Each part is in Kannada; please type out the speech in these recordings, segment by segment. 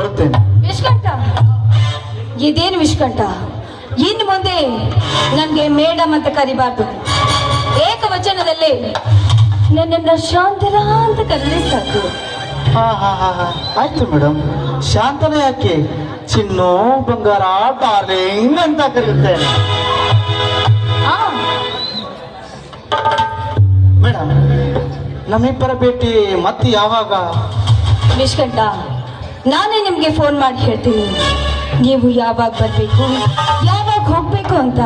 ಬರುತ್ತೇನೆ ವಿಷ್ಕಂಠ? ಇದೇನು ವಿಷ್ಕಂಠ? ಇನ್ನು ಮುಂದೆ ನನಗೆ ಮೇಡಮ್ ಅಂತ ಕರಿಬಾರ್ದು. ಏಕವಚನದಲ್ಲಿ ನನ್ನನ್ನು ಶಾಂತರ ಅಂತ ಕರೀಲಿ ಸಾಕು. ಹಾ ಹಾ ಹಾ ಹಾ. ಆಯ್ತು ಮೇಡಮ್. ಶಾಂತನ ಯಾಕೆ? ಚಿನ್ನೋ ಬಂಗಾರ ಡಾರ್ಲಿಂಗ್ ಅಂತ ಕರೆಯುತ್ತೇನೆ ಮೇಡಮ್ ನಮ್ಮಿಬ್ಬರ ಭೇಟಿ ಮತ್ತೆ ಯಾವಾಗ? ವಿಷ್ಕಂಠ ನಾನೇ ನಿಮಗೆ ಫೋನ್ ಮಾಡಿ ಹೇಳ್ತೀನಿ. ನೀವು ಯಾವಾಗ ಬರಬೇಕು? ಯಾವಾಗ ಹೋಗಬೇಕು ಅಂತ?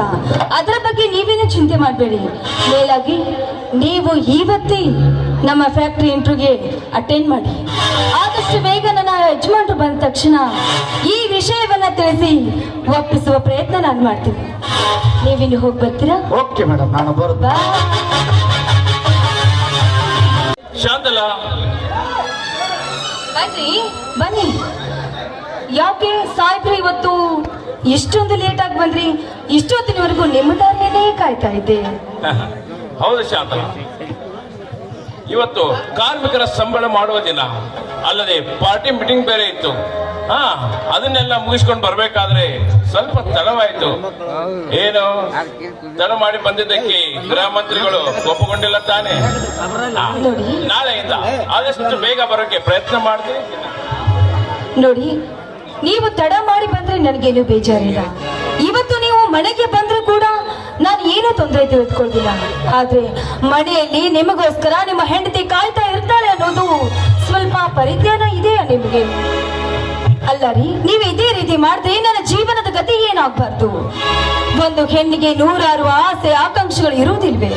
ಅದರ ಬಗ್ಗೆ ನೀವೇನು ಚಿಂತೆ ಮಾಡಬೇಡಿ. ಮೇಲಾಗಿ ನೀವು ಇವತ್ತೇ ನಮ್ಮ ಫ್ಯಾಕ್ಟ್ರಿ ಇಂಟ್ರ್ಯೂಗೆ ಅಟೆಂಡ್ ಮಾಡಿ. ಆದಷ್ಟು ಬೇಗ ನನ್ನ ಯಜಮಾನ್ರು ಬಂದ ತಕ್ಷಣ ಈ ವಿಷಯವನ್ನ ತಿಳಿಸಿ ಒಪ್ಪಿಸುವ ಪ್ರಯತ್ನ ನಾನು ಮಾಡ್ತೀನಿ. ನೀವಿನ್ನು ಹೋಗಿ ಬರ್ತೀರಾ? ಓಕೆ ಮೇಡಮ್ ನಾನು ಬರುತ್ತಾ? ಶಾಂತಲ ಬನ್ನಿ ಬನ್ನಿ. ಯಾಕೆ ಸಾಹೇಬ್ರೆ, ಇವತ್ತು ಇಷ್ಟೊಂದು ಲೇಟ್ ಆಗಿ ಬಂದ್ರಿ? ಇಷ್ಟೊತ್ತಿನವರೆಗೂ ನಿಮ್ಮ ದಾರಿಯನ್ನೇ ಕಾಯ್ತಾ ಇದ್ದೆ. ಹೌದು ಶಾಂತ ಇವತ್ತು ಕಾರ್ಮಿಕರ ಸಂಬಳ ಮಾಡುವ ದಿನ. ಅಲ್ಲದೆ ಪಾರ್ಟಿ ಮೀಟಿಂಗ್ ಬೇರೆ ಇತ್ತು. ಹಾ, ಅದನ್ನೆಲ್ಲ ಮುಗಿಸ್ಕೊಂಡು ಬರ್ಬೇಕಾದ್ರೆ ಸ್ವಲ್ಪ ತಡವಾಯ್ತು. ಏನು? ತಡ ಮಾಡಿ ಬಂದಿದ್ದಕ್ಕೆ ಗೃಹ ಮಂತ್ರಿಗಳು ಒಪ್ಪುಗೊಂಡಿಲ್ಲ ತಾನೆ. ನಾಳೆಯಿಂದ ಆದಷ್ಟು ಬೇಗ ಬರೋಕೆ ಪ್ರಯತ್ನ ಮಾಡಿದೆ. ನೋಡಿ, ನೀವು ತಡ ಮಾಡಿ ಬಂದ್ರೆ ನನಗೇನು ಬೇಜಾರಿಲ್ಲ. ಇವತ್ತು ನೀವು ಮನೆಗೆ ಬಂದ್ರೂ ಕೂಡ ನಾನು ಏನು ತೊಂದರೆ ತಿಳಿದುಕೊಳ್ತಿಲ್ಲ ಆದ್ರೆ ಮನೆಯಲ್ಲಿ ನಿಮಗೋಸ್ಕರ ನಿಮ್ಮ ಹೆಂಡತಿ ಕಾಯ್ತಾ ಇರ್ತಾಳೆ ಅನ್ನೋದು ಸ್ವಲ್ಪ ಪರಿಜ್ಞಾನ ಇದೆಯಾ ನಿಮಗೆ? ಅಲ್ಲ ನೀವು ಇದೇ ರೀತಿ ಮಾಡಿದ್ರೆ ನನ್ನ ಜೀವನದ ಗತಿ ಏನಾಗಬಾರ್ದು? ಒಂದು ಹೆಣ್ಣಿಗೆ ನೂರಾರು ಆಸೆ, ಆಕಾಂಕ್ಷೆಗಳು ಇರುವುದಿಲ್ವೇ?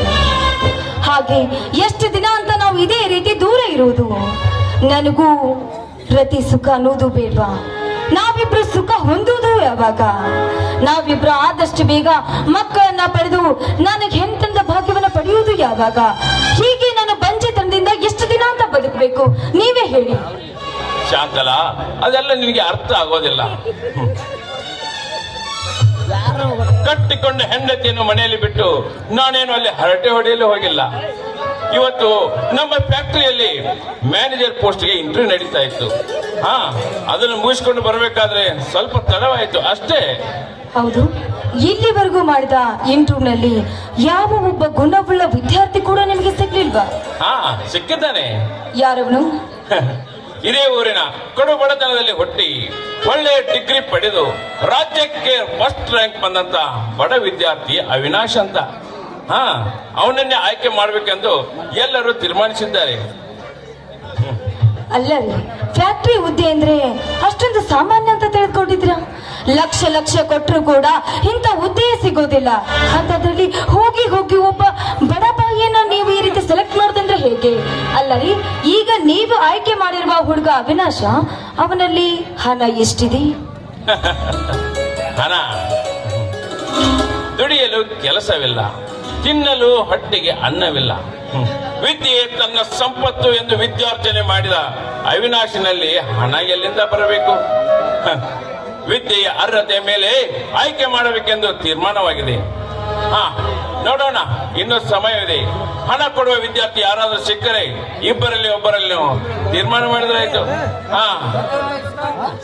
ಹಾಗೆ ಎಷ್ಟು ದಿನ ಅಂತ ನಾವು ಇದೇ ರೀತಿ ದೂರ ಇರುವುದು? ನನಗೂ ಪ್ರತಿ ಸುಖ ಅನ್ನೋದು ಬೇಡ್ವಾ? ನಾವಿಬ್ರು ಸುಖ ಹೊಂದುವುದು ಯಾವಾಗ? ನಾವಿಬ್ರು ಆದಷ್ಟು ಬೇಗ ಮಕ್ಕಳನ್ನ ಪಡೆದು ನನಗೆ ಹೆಂತಂದ ಭಾಗ್ಯವನ್ನು ಪಡೆಯುವುದು ಯಾವಾಗ? ಹೀಗೆ ನಾನು ಬಂಜೆತನದಿಂದ ಎಷ್ಟು ದಿನ ಅಂತ ಬದುಕಬೇಕು? ನೀವೇ ಹೇಳಿ. ಶಾಂತಲ? ಅದೆಲ್ಲ ನಿನಗೆ ಅರ್ಥ ಆಗೋದಿಲ್ಲ. ಕಟ್ಟಿಕೊಂಡ ಹೆಂಡತಿಯನ್ನು ಮನೆಯಲ್ಲಿ ಬಿಟ್ಟು ನಾನೇನು ಅಲ್ಲಿ ಹರಟೆ ಹೊಡೆಯಲು ಹೋಗಿಲ್ಲ. ಇವತ್ತು ನಮ್ಮ ಫ್ಯಾಕ್ಟರಿಯಲ್ಲಿ ಮ್ಯಾನೇಜರ್ ಪೋಸ್ಟ್ಗೆ ಇಂಟರ್ವ್ಯೂ ನಡೀತಾ ಇತ್ತು. ಹಾ ಅದನ್ನು ಮುಗಿಸ್ಕೊಂಡು ಬರಬೇಕಾದ್ರೆ ಸ್ವಲ್ಪ ತಡವಾಯಿತು ಅಷ್ಟೇ. ಹೌದು ಇಲ್ಲಿವರೆಗೂ ಮಾಡಿದ ಇಂಟರ್ವ್ಯೂನಲ್ಲಿ ಯಾವ ಒಬ್ಬ ಗುಣವುಳ್ಳ ವಿದ್ಯಾರ್ಥಿ ಕೂಡ ನಿಮಗೆ ಸಿಗ್ಲಿಲ್ವಾ? ಹಾ ಸಿಕ್ಕಿದ್ದಾನೆ. ಯಾರವನು? ಇದೇ ಊರಿನ ಕಡು ಬಡತನದಲ್ಲಿ ಹುಟ್ಟಿ ಒಳ್ಳೆ ಡಿಗ್ರಿ ಪಡೆದು ರಾಜ್ಯಕ್ಕೆ ಫಸ್ಟ್ ರ್ಯಾಂಕ್ ಬಂದಂತ ಬಡ ವಿದ್ಯಾರ್ಥಿ ಅವಿನಾಶ್ ಅಂತ. ಹಾ, ಅವನನ್ನೇ ಆಯ್ಕೆ ಮಾಡಬೇಕೆಂದು ಎಲ್ಲರೂ ತೀರ್ಮಾನಿಸಿದ್ದಾರೆ. ಅಲ್ಲ ರೀ ಫ್ಯಾಕ್ಟ್ರಿ ಹುದ್ದೆ ಅಂದ್ರೆ ಅಷ್ಟೊಂದು ಸಾಮಾನ್ಯ ಅಂತ ತಿಳಿದುಕೊಂಡಿದ್ರ ಲಕ್ಷ ಲಕ್ಷ ಕೊಟ್ಟರು ಕೂಡ ಇಂಥ ಹುದ್ದೆ ಸಿಗೋದಿಲ್ಲ. ಅಂತದ್ರಲ್ಲಿ ಹೋಗಿ ಹೋಗಿ ಒಬ್ಬ ಬಡ ಬಾಯಿಯನ್ನ ನೀವು ಈ ರೀತಿ ಸೆಲೆಕ್ಟ್ ಮಾಡೋದಂದ್ರೆ ಹೇಗೆ? ಅಲ್ಲ ರೀ ಈಗ ನೀವು ಆಯ್ಕೆ ಮಾಡಿರುವ ಹುಡುಗ ಅವಿನಾಶ, ಅವನಲ್ಲಿ ಹಣ ಎಷ್ಟಿದೆ? ಹಣ. ದುಡಿಯಲು ಕೆಲಸವಿಲ್ಲ, ತಿನ್ನಲು ಹೊಟ್ಟೆಗೆ ಅನ್ನವಿಲ್ಲ. ವಿದ್ಯೆ ತನ್ನ ಸಂಪತ್ತು ಎಂದು ವಿದ್ಯಾರ್ಜನೆ ಮಾಡಿದ ಅವಿನಾಶಿನಲ್ಲಿ ಹಣ ಎಲ್ಲಿಂದ ಬರಬೇಕು. ವಿದ್ಯೆಯ ಅರ್ಹತೆ ಮೇಲೆ ಆಯ್ಕೆ ಮಾಡಬೇಕೆಂದು ತೀರ್ಮಾನವಾಗಿದೆ. ಹಾ, ನೋಡೋಣ, ಇನ್ನೂ ಸಮಯವಿದೆ. ಹಣ ಕೊಡುವ ವಿದ್ಯಾರ್ಥಿ ಯಾರಾದರೂ ಸಿಕ್ಕರೆ ಇಬ್ಬರಲ್ಲಿ ಒಬ್ಬರಲ್ಲಿ ನೀವು ತೀರ್ಮಾನ ಮಾಡಿದ್ರೆ ಆಯ್ತು. ಹಾ.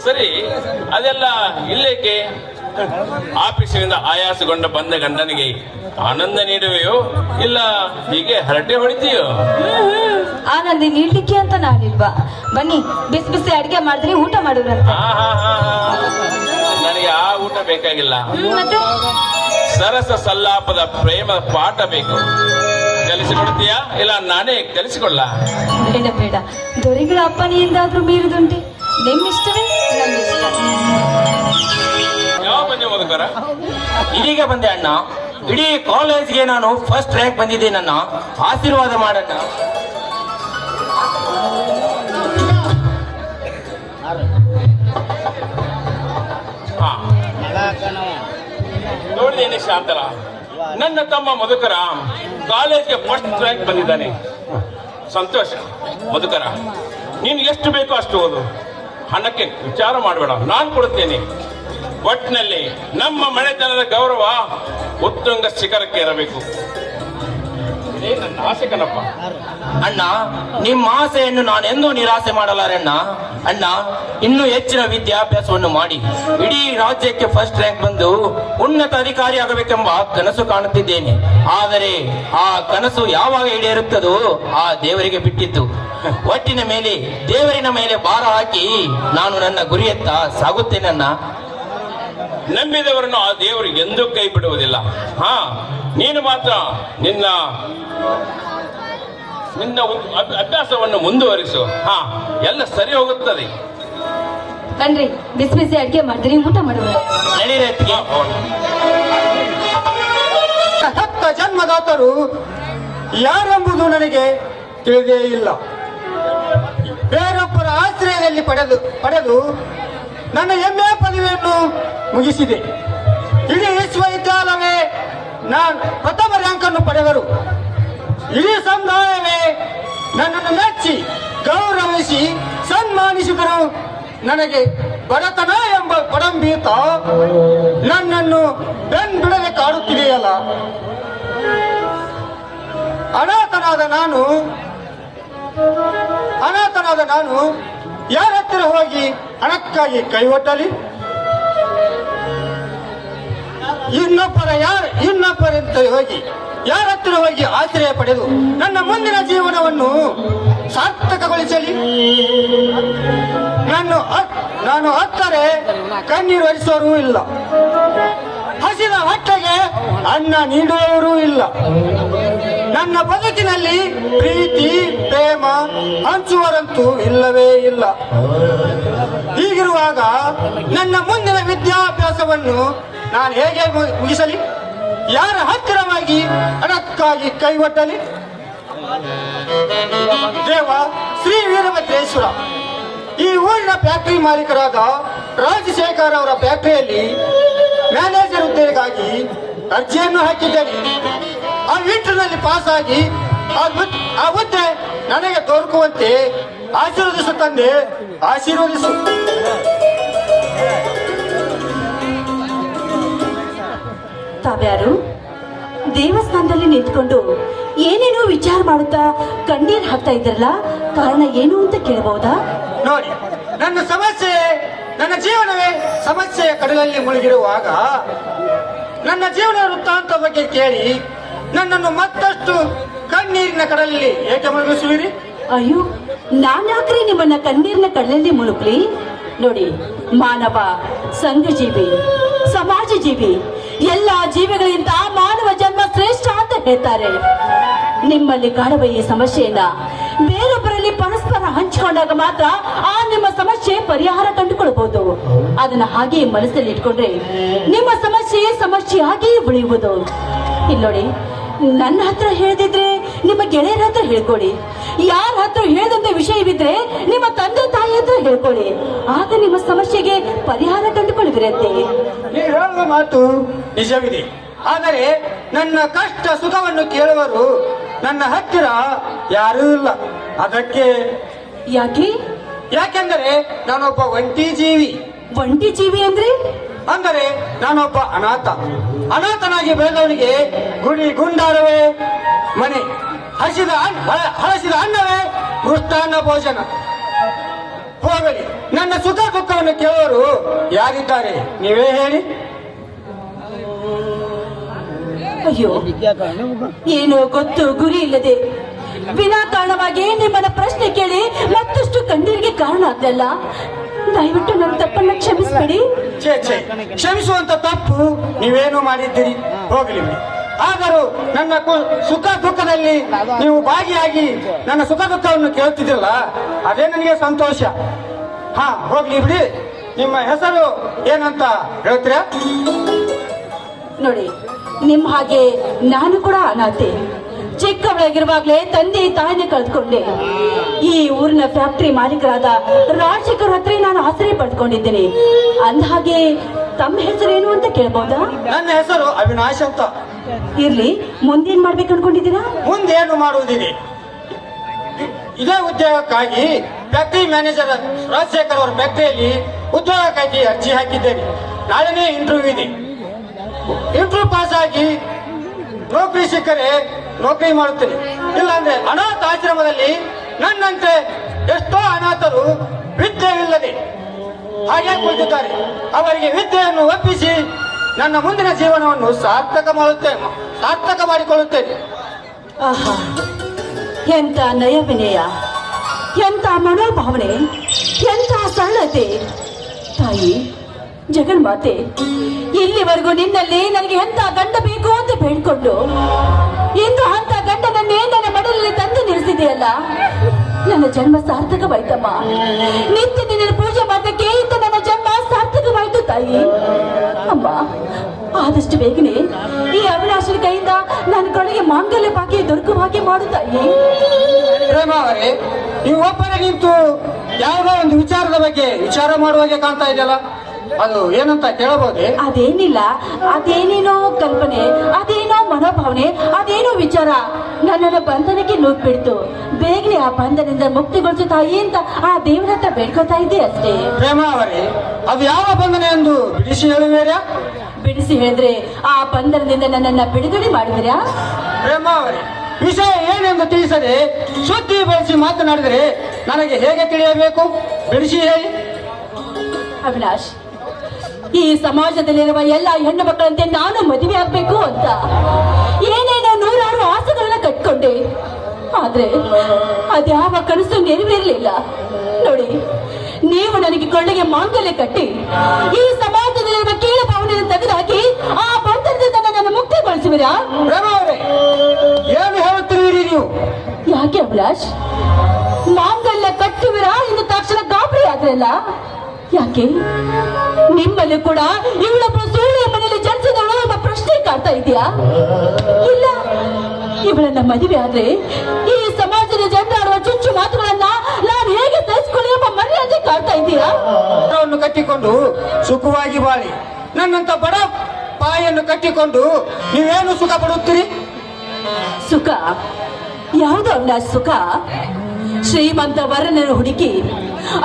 ಸರಿ, ಅದೆಲ್ಲ ಇಲ್ಲೇಕೆ? ಆಫೀಸಿನಿಂದ ಆಯಾಸಗೊಂಡ ಬಂದ ಗಂಡನಿಗೆ ಆನಂದ ನೀಡುವೆಯೋ? ಇಲ್ಲ ಹೀಗೆ ಹರಟೆ ಹೊಡಿತೀಯೋ? ಆನಂದ ನೀಡ್ಲಿಕ್ಕೆ ಅಂತ ನಾನಿಲ್ವಾ? ಬನ್ನಿ ಬಿಸಿ ಬಿಸಿ ಅಡಿಗೆ ಮಾಡಿದ್ರೆ ಊಟ ಹಾ. ನನಗೆ ಆ ಊಟ ಬೇಕಾಗಿಲ್ಲ. ಮತ್ತೆ? ಸರಸ ಸಲ್ಲಾಪದ ಪ್ರೇಮ ಪಾಠ ಬೇಕು. ಕಲಿಸಿಕೊಡ್ತೀಯಾ? ಇಲ್ಲ ನಾನೇ ಕಲಿಸಿಕೊಳ್ಳ. ಬೇಡ ಬೇಡ. ದೊರೆಗಳ ಅಪ್ಪನಿಯಿಂದಾದ್ರೂ ಮೀರಿದುಂಟೆ ನಿಮ್ಮಿಷ್ಟವೇ? ನಮ್ಮಿಷ್ಟ. ಬಂದೆ ಮಧುಕರ ಇದೀಗ ಬಂದೆ ಅಣ್ಣ. ಇಡೀ ಕಾಲೇಜ್ಗೆ ನಾನು ಫಸ್ಟ್ ರ್ಯಾಂಕ್ ಬಂದಿದ್ದೇನನ್ನ ಆಶೀರ್ವಾದ ಮಾಡಣ್ಣ ಹಾ. ನೋಡಿದ್ದೇನೆ ಶಾಂತಲ. ನನ್ನ ತಮ್ಮ ಮಧುಕರ ಕಾಲೇಜ್ಗೆ ಫಸ್ಟ್ ರ್ಯಾಂಕ್ ಬಂದಿದ್ದಾನೆ. ಸಂತೋಷ, ಮಧುಕರ. ನೀನು ಎಷ್ಟು ಬೇಕೋ ಅಷ್ಟು ಓದು. ಹಣಕ್ಕೆ ವಿಚಾರ ಮಾಡಬೇಡ. ನಾನು ಕೊಡುತ್ತೇನೆ. ಒಟ್ಟಿನಲ್ಲಿ ನಮ್ಮ ಮನೆತನದ ಗೌರವ ಉತ್ತುಂಗ ಶಿಖರಕ್ಕೆ ಇರಬೇಕು. ನನ್ನ ಆಸೆ ಅಣ್ಣ, ನಿಮ್ಮ ಆಸೆಯನ್ನು ನಾನೆಂದೂ ನಿರಾಸೆ ಮಾಡಲಾರಣ್ಣ ಅಣ್ಣ. ಅಣ್ಣ, ಇನ್ನೂ ಹೆಚ್ಚಿನ ವಿದ್ಯಾಭ್ಯಾಸವನ್ನು ಮಾಡಿ. ಇಡೀ ರಾಜ್ಯಕ್ಕೆ ಫಸ್ಟ್ ರ್ಯಾಂಕ್ ಬಂದು ಉನ್ನತ ಅಧಿಕಾರಿ ಆಗಬೇಕೆಂಬ ಕನಸು ಕಾಣುತ್ತಿದ್ದೇನೆ. ಆದರೆ ಆ ಕನಸು ಯಾವಾಗ ಈಡೇರುತ್ತದೋ ಆ ದೇವರಿಗೆ ಬಿಟ್ಟಿತ್ತು ಒಟ್ಟಿನ ಮೇಲೆ ದೇವರಿನ ಮೇಲೆ ಭಾರ ಹಾಕಿ ನಾನು ನನ್ನ ಗುರಿಯತ್ತ ಸಾಗುತ್ತೇನನ್ನ ನಂಬಿದವರನ್ನು ಆ ದೇವರು ಎಂದೂ ಕೈ ಬಿಡುವುದಿಲ್ಲ ಹಾ ನೀನು ಮಾತ್ರ ನಿನ್ನ ನಿನ್ನ ಅಭ್ಯಾಸವನ್ನು ಮುಂದುವರಿಸು. ಹಾ ಎಲ್ಲ ಸರಿ ಹೋಗುತ್ತದೆ. ಕಣ್ರಿ ಬಿಸಿ ಬಿಸಿ ಅಡಿಗೆ ಮಾಡಿದ್ರಿ ಊಟ ಮಾಡುವ. ಜನ್ಮದಾತರು ಯಾರೆಂಬುದು ನನಗೆ ತಿಳಿದೇ ಇಲ್ಲ. ಬೇರೊಬ್ಬರ ಆಶ್ರಯದಲ್ಲಿ ಪಡೆದು ಪಡೆದು ನನ್ನ ಎಂಎ ಪದವಿಯನ್ನು ಮುಗಿಸಿದೆ. ಇಡೀ ವಿಶ್ವವಿದ್ಯಾಲಯವೇ ನಾನು ಪ್ರಥಮ ರ್ಯಾಂಕನ್ನು ಪಡೆದರು. ಇಡೀ ಸಮುದಾಯವೇ ನನ್ನನ್ನು ಮೆಚ್ಚಿ, ಗೌರವಿಸಿ, ಸನ್ಮಾನಿಸಿದರು. ನನಗೆ ಬಡತನ ಎಂಬ ಪಡಂಬೀತ ನನ್ನನ್ನು ಬೆನ್ ಬಿಡದೆ ಕಾಡುತ್ತಿದೆಯಲ್ಲ. ಅನಾಥನಾದ ನಾನು ಅನಾಥನಾದ ನಾನು ಯಾರ ಹತ್ತಿರ ಹೋಗಿ ಹಣಕ್ಕಾಗಿ ಕೈ ಒಟ್ಟಲಿ ಇನ್ನೊಬ್ಬರ ಯಾರ ಇನ್ನೊಬ್ಬರಂತ ಹೋಗಿ ಯಾರ ಹತ್ತಿರ ಹೋಗಿ ಆಶ್ರಯ ಪಡೆದು ನನ್ನ ಮುಂದಿನ ಜೀವನವನ್ನು ಸಾರ್ಥಕಗೊಳಿಸಲಿ. ನಾನು ನಾನು ಹತ್ತರೆ ಕಣ್ಣೀರು ಹರಿಸೋರು ಇಲ್ಲ. ಹಸಿದ ಹೊಟ್ಟೆಗೆ ಅನ್ನ ನೀಡುವವರೂ ಇಲ್ಲ. ನನ್ನ ಬದುಕಿನಲ್ಲಿ ಪ್ರೀತಿ, ಪ್ರೇಮ ಹಂಚುವರಂತೂ ಇಲ್ಲವೇ ಇಲ್ಲ. ಹೀಗಿರುವಾಗ ನನ್ನ ಮುಂದಿನ ವಿದ್ಯಾಭ್ಯಾಸವನ್ನು ನಾನು ಹೇಗೆ ಮುಗಿಸಲಿ? ಯಾರ ಹತ್ತಿರವಾಗಿ ಹಣಕ್ಕಾಗಿ ಕೈ ಒಟ್ಟಲಿ ದೇವ ಶ್ರೀ ವೀರಭದ್ರೇಶ್ವರ. ಈ ಊರಿನ ಫ್ಯಾಕ್ಟರಿ ಮಾಲೀಕರಾದ ರಾಜಶೇಖರ್ ಅವರ ಫ್ಯಾಕ್ಟರಿಯಲ್ಲಿ ಮ್ಯಾನೇಜರ್ ಹುದ್ದೆಗಾಗಿ ಅರ್ಜಿಯನ್ನು ಹಾಕಿದ್ದೇನೆ. ಆ ಇಂಟರ್ನಲ್ಲಿ ಪಾಸ್ ಆಗಿ ಆ ಹುದ್- ಆ ಹುದ್ದೆ ನನಗೆ ತೋರ್ಕುವಂತೆ ಆಶೀರ್ವದಿಸು ತಂದೆ ಆಶೀರ್ವದಿಸು. ತಾವ್ಯಾರು ದೇವಸ್ಥಾನದಲ್ಲಿ ನಿಂತ್ಕೊಂಡು ಏನೇನೋ ವಿಚಾರ ಮಾಡುತ್ತಾ ಕಣ್ಣೀರ್ ಹಾಕ್ತಾ ಇದ್ರಲ್ಲ ಕಾರಣ ಏನು ಅಂತ ಕೇಳಬಹುದಾ? ನೋಡಿ ನನ್ನ ಸಮಸ್ಯೆ ನನ್ನ ಜೀವನವೇ ಸಮಸ್ಯೆಯ ಕಡಲಲ್ಲಿ ಮುಳುಗಿರುವಾಗ ನನ್ನ ಜೀವನ ವೃತ್ತಾಂತ ಬಗ್ಗೆ ಕೇಳಿ ನನ್ನನ್ನು ಮತ್ತಷ್ಟು ಕಣ್ಣೀರಿನ ಕಡಲಲ್ಲಿ ಏಕೆ ಮುಳುಗಿಸುವಿರಿ? ಅಯ್ಯೋ ನಾನ್ಯಾಕ್ರಿ ನಿಮ್ಮನ್ನ ಕಣ್ಣೀರ್ನ ಕಣ್ಣಲ್ಲಿ ಮುಳುಗ್ಲಿ? ನೋಡಿ, ಮಾನವ, ಸಂಘಜೀವಿ ಸಮಾಜ ಜೀವಿ ಎಲ್ಲ ಜೀವಿಗಳಿಂದ ಮಾನವ ಜನ್ಮ ಶ್ರೇಷ್ಠ ಅಂತ ಹೇಳ್ತಾರೆ. ನಿಮ್ಮಲ್ಲಿ ಕಾಣುವ ಈ ಸಮಸ್ಯೆಯನ್ನ ಬೇರೊಬ್ಬರಲ್ಲಿ ಪರಸ್ಪರ ಹಂಚಿಕೊಂಡಾಗ ಮಾತ್ರ ಆ ನಿಮ್ಮ ಸಮಸ್ಯೆ ಪರಿಹಾರ ಕಂಡುಕೊಳ್ಬಹುದು. ಅದನ್ನ ಹಾಗೆ ಮನಸ್ಸಲ್ಲಿ ಇಟ್ಕೊಂಡ್ರೆ ನಿಮ್ಮ ಸಮಸ್ಯೆ ಸಮಸ್ಯೆ ಹಾಗೆಯೇ ಉಳಿಯುವುದು. ಇಲ್ಲಿ ನೋಡಿ ನನ್ನ ಹತ್ರ ಹೇಳ್ದಿದ್ರೆ ನಿಮ್ಮ ಗೆಳೆಯರ ಹತ್ರ ಹೇಳ್ಕೊಳ್ಳಿ. ಯಾರ ಹತ್ರ ಹೇಳ್ದಂತ ವಿಷಯವಿದ್ರೆ ನಿಮ್ಮ ತಂದೆ ತಾಯಿ ಹತ್ರ ಹೇಳ್ಕೊಳ್ಳಿ. ಆಗ ನಿಮ್ಮ ಸಮಸ್ಯೆಗೆ ಪರಿಹಾರ ಕಂಡುಕೊಳ್ಳುವಿರಂತೆ. ನೀವು ಹೇಳುವ ಮಾತು ನಿಜವಿದೆ. ಆದರೆ ನನ್ನ ಕಷ್ಟ ಸುಖವನ್ನು ಕೇಳುವರು ನನ್ನ ಹತ್ತಿರ ಯಾರೂ ಇಲ್ಲ. ಅದಕ್ಕೆ ಯಾಕೆ? ಯಾಕೆಂದರೆ ನಾನೊಬ್ಬ ಒಂಟಿ ಜೀವಿ. ಒಂಟಿ ಜೀವಿ ಅಂದ್ರೆ? ಅಂದರೆ ನಾನೊಬ್ಬ ಅನಾಥ. ಅನಾಥನಾಗಿ ಬೆಳೆದವನಿಗೆ ಗುಡಿ ಗುಂಡಾರವೇ ಮನೆ. ಹಸಿದ ಹಳಸಿದ ಅನ್ನವೇ ಮೃಷ್ಟಾನ್ನ ಭೋಜನ. ಹೋಗಲಿ. ನನ್ನ ಸುಖ ದುಃಖವನ್ನು ಕೇಳೋರು ಯಾರಿದ್ದಾರೆ? ನೀವೇ ಹೇಳಿ. ಅಯ್ಯೋ, ಏನು ಗೊತ್ತು, ಗುರಿ ಇಲ್ಲದೆ. ವಿನಾಕಾರಣವಾಗಿ ನಿಮ್ಮನ್ನ ಪ್ರಶ್ನೆ ಕೇಳಿ ಮತ್ತಷ್ಟು ಕಣ್ಣೀರಿಗೆ ಕಾರಣ ಅದಲ್ಲ ದಯವಿಟ್ಟು ನನ್ನ ತಪ್ಪನ್ನ ಕ್ಷಮಿಸ್ಬೇಡಿ. ಕ್ಷಮಿಸುವಂತ ತಪ್ಪು ನೀವೇನು ಮಾಡಿದ್ದೀರಿ. ಹೋಗಲಿ. ಆದರೂ ನನ್ನ ಸುಖ ದುಃಖದಲ್ಲಿ ನೀವು ಭಾಗಿಯಾಗಿ ನನ್ನ ಸುಖ ದುಃಖವನ್ನು ಕೇಳುತ್ತಿದ್ದಿಲ್ಲ ಅದೇ ನನಗೆ ಸಂತೋಷ. ಹಾ ಹೋಗ್ಲಿ ಬಿಡಿ. ನಿಮ್ಮ ಹೆಸರು ಏನಂತ ಹೇಳ್ತೀರಾ? ನೋಡಿ ನಿಮ್ ಹಾಗೆ ನಾನು ಕೂಡ ಅನಾಥೆ. ಚಿಕ್ಕವಳಾಗಿರುವಾಗಲೇ ತಂದೆ ತಾಯಿನೇ ಕಳೆದುಕೊಂಡೆ. ಈ ಊರಿನ ಫ್ಯಾಕ್ಟರಿ ಮಾಲೀಕರಾದ ರಾಜಶೇಖರ್ ಹತ್ರ ನಾನು ಆಸರೆ ಪಡ್ಕೊಂಡಿದ್ದೇನೆ. ಅಂದಹಾಗೆ ತಮ್ಮ ಹೆಸರೇನು ಅಂತ ಕೇಳ್ಬೋದಾ? ನನ್ನ ಹೆಸರು ಅವಿನಾಶ್ ಅಂತ. ಇರ್ಲಿ, ಮುಂದೇನ್ ಮಾಡ್ಬೇಕು ಅನ್ಕೊಂಡಿದ್ದೀರಾ? ಮುಂದೇನು ಮಾಡುವುದಿದೆ? ಇದೇ ಉದ್ಯೋಗಕ್ಕಾಗಿ ಫ್ಯಾಕ್ಟರಿ ಮ್ಯಾನೇಜರ್ ರಾಜಶೇಖರ್ ಅವರ ಫ್ಯಾಕ್ಟ್ರಿಯಲ್ಲಿ ಉದ್ಯೋಗಕ್ಕಾಗಿ ಅರ್ಜಿ ಹಾಕಿದ್ದೇನೆ. ನಾಳೆನೇ ಇಂಟರ್ವ್ಯೂ ಇದೆ. ಇಂಟರ್ವ್ಯೂ ಪಾಸ್ ಆಗಿ ನೌಕರಿ ಸಿಕ್ಕರೆ ನೌಕರಿ ಮಾಡುತ್ತೇನೆ. ಇಲ್ಲಾಂದ್ರೆ ಅನಾಥ ಆಶ್ರಮದಲ್ಲಿ ನನ್ನಂತೆ ಎಷ್ಟೋ ಅನಾಥರು ವಿದ್ಯೆ ಇಲ್ಲದೆ ಹಾಗೆ ಕುಳಿತಿದ್ದಾರೆ. ಅವರಿಗೆ ವಿದ್ಯೆಯನ್ನು ಒಪ್ಪಿಸಿ ನನ್ನ ಮುಂದಿನ ಜೀವನವನ್ನು ಸಾರ್ಥಕ ಮಾಡುತ್ತೇನೆ, ಸಾರ್ಥಕ ಮಾಡಿಕೊಳ್ಳುತ್ತೇನೆ. ಆಹಾ ಎಂತ ನಯ ವಿನಯ ಎಂತ ಮನೋಭಾವನೆ ಎಂತ ಸರಳತೆ. ತಾಯಿ, ಜಗನ್ಮಾತೆ, ಇಲ್ಲಿವರೆಗೂ ನಿನ್ನಲ್ಲಿ ನನಗೆ ಎಂತ ಗಂಡ ಬೇಕು ಅಂತ ಬೇಡ್ಕೊಂಡು ಇಂದು ಅಂತ ಗಂಡನನ್ನೇ ನನ್ನ ಮಡಲಲ್ಲಿ ತಂದು ನಿಲ್ಲಿಸಿದೆಯಲ್ಲ? ನನ್ನ ಜನ್ಮ ಸಾರ್ಥಕವಾಯ್ತಮ್ಮ. ನಿತ್ಯ ನಿನ್ನ ಪೂಜೆ ಮಾಡೋದಕ್ಕೆ ನನ್ನ ಜನ್ಮ ಸಾರ್ಥಕವಾಯ್ತು ತಾಯಿ ಅಮ್ಮ ಆದಷ್ಟು ಬೇಗನೆ ಈ ಅವಿನಾಶನ ಕೈಯಿಂದ ನನ್ನ ಕಡೆಗೆ ಮಾಂಗಲ್ಯ ಬಾಕಿ ದೊರಕುವ ಹಾಗೆ ಮಾಡು ತಾಯಿ ಪ್ರೇಮ ಅವರೇ ನೀವು ಒಬ್ಬರೇ ನಿಂತು ಯಾವುದೋ ಒಂದು ವಿಚಾರದ ಬಗ್ಗೆ ವಿಚಾರ ಮಾಡುವಾಗೆ ಕಾಣ್ತಾ ಇದೆಯಲ್ಲ? ಅದು ಏನಂತ ಕೇಳಬಹುದೇ? ಅದೇನಿಲ್ಲ ಅದೇನೇನೋ ಕಲ್ಪನೆ ಅದೇನೋ ಮನೋಭಾವನೆ ಅದೇನೋ ವಿಚಾರ ನನ್ನನ್ನು ಬಂಧನಕ್ಕೆ ನೂಗ್ಬಿಡ್ತು. ಬೇಗನೆ ಆ ಬಂಧನದಿಂದ ಮುಕ್ತಿಗೊಳಿಸು ತಾಯಿ ಅಂತ ಆ ದೇವರ ಹತ್ರ ಬೇಡ್ಕೊತಾ ಇದ್ದೆ ಅಷ್ಟೇ ಪ್ರೇಮ ಅವರೇ ಅದು ಯಾವ ಬಂಧನೆ ಎಂದು ಬಿಡಿಸಿ ಹೇಳುವೇರಾ? ಬಿಡಿಸಿ ಹೇಳಿದ್ರೆ ಆ ಬಂಧನದಿಂದ ನನ್ನನ್ನ ಬಿಡುಗಡೆ ಮಾಡಿದಿರಾ ವಿಷಯ ಏನೆಂದು ತಿಳಿಸದೆ ಸುದ್ದಿ ಬಳಸಿ ಮಾತನಾಡಿದರೆ ನನಗೆ ಹೇಗೆ ತಿಳಿಯಬೇಕು? ಬಿಡಿಸಿ ಹೇಳಿ. ಅವಿನಾಶ್ ಈ ಸಮಾಜದಲ್ಲಿರುವ ಎಲ್ಲ ಹೆಣ್ಣು ಮಕ್ಕಳಂತೆ ನಾನು ಮದುವೆ ಆಗ್ಬೇಕು ಅಂತ. ಏನೇನೋ ನೂರಾರು ಆಸೆಗಳನ್ನ ಕಟ್ಕೊಂಡೆ. ಆದ್ರೆ ಅದ್ಯಾವ ಕನಸು ನೆರವೇರಲಿಲ್ಲ. ನೋಡಿ ನೀವು ನನಗೆ ಕೊಳ್ಳೆಗೆ ಮಾಂಗಲ್ಯ ಕಟ್ಟಿ ಈ ಸಮಾಜದಲ್ಲಿರುವ ಕೀಳ ಭಾವನೆಯನ್ನು ತೆಗೆದುಹಾಕಿ ಆ ಬಂಧನದಿಂದ ನನ್ನನ್ನು ಮುಕ್ತಿಗೊಳಿಸುವಿರಾ? ಪ್ರೇಮ ಅವರೇ ಏನು ಹೇಳುತ್ತಿರುವಿರಿ ನೀವು? ಯಾಕೆ ಅಭಿಲಾಷ್? ಮಾಂಗಲ್ಯ ಕಟ್ಟುವಿರಾ ಎಂದು ತಕ್ಷಣ ಗಾಬರಿ ಆದ್ರಲ್ಲ? ಯಾಕೆ? ನಿಮ್ಮಲ್ಲಿ ಕೂಡ ಇವಳೊಬ್ಬ ಸುಳ್ಳು ಮನೆಯಲ್ಲಿ ಜನಿಸಿದವಳು ಎಂಬ ಪ್ರಶ್ನೆ ಕಾಡ್ತಾ ಇದೆಯಾ? ಇಲ್ಲ ಇವಳನ್ನ ಮದುವೆ ಆದ್ರೆ ಈ ಸಮಾಜದ ಜನರಾಡುವ ಚುಚ್ಚು ಮಾತುಗಳನ್ನ ನಾನು ಹೇಗೆ ಸಹಿಸಿಕೊಳ್ಳಿ ಎಂಬ ಮರ್ಯಾದೆ ಕಾಡ್ತಾ ಇದೆಯಾ? ಕಟ್ಟಿಕೊಂಡು ಸುಖವಾಗಿ ಬಾಳಿ. ನನ್ನಂತ ಬಡ ಪಾಯನ್ನು ಕಟ್ಟಿಕೊಂಡು ನೀವೇನು ಸುಖ ಪಡುತ್ತೀರಿ? ಸುಖ? ಯಾವುದು ಅಲ್ಲ ಸುಖ? ಶ್ರೀಮಂತ ವರನನ್ನು ಹುಡುಕಿ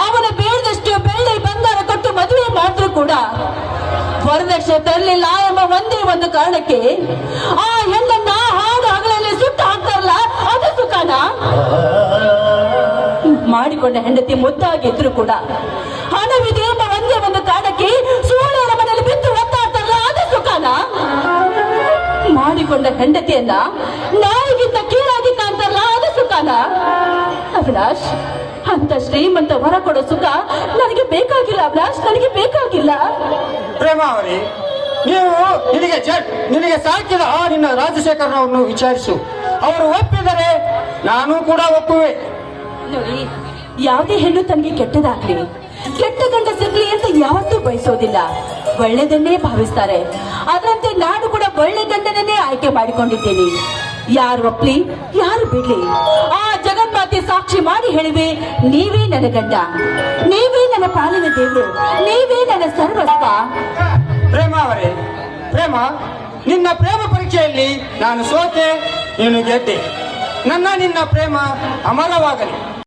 ಅವನ ಬೇಡದಷ್ಟು ಬೆಳ್ಳಿ ಬಂಗಾರ ಕೊಟ್ಟು ಮದುವೆ ಮಾತ್ರ ಕೂಡ. ವರದಕ್ಷಿಣೆ ತರಲಿಲ್ಲ ಎಂಬ ಒಂದೇ ಒಂದು ಕಾರಣಕ್ಕೆ ಆ ಹೆಣ್ಣನ್ನ ಹಾಡು ಹಗಲಲ್ಲಿ ಸುಟ್ಟು ಹಾಕ್ತಾರಲ್ಲ, ಅದು ಸುಖನ? ಮಾಡಿಕೊಂಡ ಹೆಂಡತಿ ಮುದ್ದಾಗಿದ್ರು ಕೂಡ. ಮಾಡಿಕೊಂಡ ಹೆಂಡತಿಯನ್ನ ನಾಯಿಗಿಂತ ಕೀಳಾಗಿ ಕಾಣ್ತಾರಲ್ಲ ಅದು ಸುಖನ? ಅಭಿಲಾಷ್ ಅಂತ ಶ್ರೀಮಂತ ಹೊರ ಕೊಡೋ ಸುಖ ನನಗೆ ಬೇಕಾಗಿಲ್ಲ ಅಭಿಲಾಷ್ ನನಗೆ ಬೇಕಾಗಿಲ್ಲ. ನೀವು ನಿನಗೆ ಜಡ್ ನಿನಗೆ ಸಾಕಿದ ಆ ನಿನ್ನ ರಾಜಶೇಖರನವನ್ನು ವಿಚಾರಿಸು. ಅವರು ಒಪ್ಪಿದರೆ ನಾನು ಕೂಡ ಒಪ್ಪುವೆ. ನೋಡಿ ಯಾವುದೇ ಹೆಣ್ಣು ತನಗೆ ಕೆಟ್ಟದಾಗ್ಲಿ. ಕೆಟ್ಟ ಗಂಡ ಸಿಗ್ಲಿ ಅಂತ ಯಾವತ್ತೂ ಬಯಸೋದಿಲ್ಲ. ಒಳ್ಳೆದನ್ನೇ ಭಾವಿಸ್ತಾರೆ. ಅದರಂತೆ ನಾನು ಕೂಡ ಒಳ್ಳೆ ಗಂಡನನ್ನೇ ಆಯ್ಕೆ ಮಾಡಿಕೊಂಡಿದ್ದೇನೆ. ಯಾರು ಒಪ್ಲಿ? ಯಾರು ಬಿಡ್ಲಿ? ಆ ಜಗನ್ಮಾತೆ ಸಾಕ್ಷಿ ಮಾಡಿ ಹೇಳಿವೆ, ನೀವೇ ನನ್ನ ಗಂಡ. ನೀವೇ ನನ್ನ ಪಾಲಿನ ದೇವರು. ನೀವೇ ನನ್ನ ಸರ್ವಸ್ವ. ಪ್ರೇಮ ಅವರೇ, ಪ್ರೇಮ, ನಿನ್ನ ಪ್ರೇಮ ಪರೀಕ್ಷೆಯಲ್ಲಿ ನಾನು ಸೋತೆ, ನೀನು ಗೆದ್ದೆ. ನನ್ನ ನಿನ್ನ ಪ್ರೇಮ ಅಮರವಾಗಲಿ.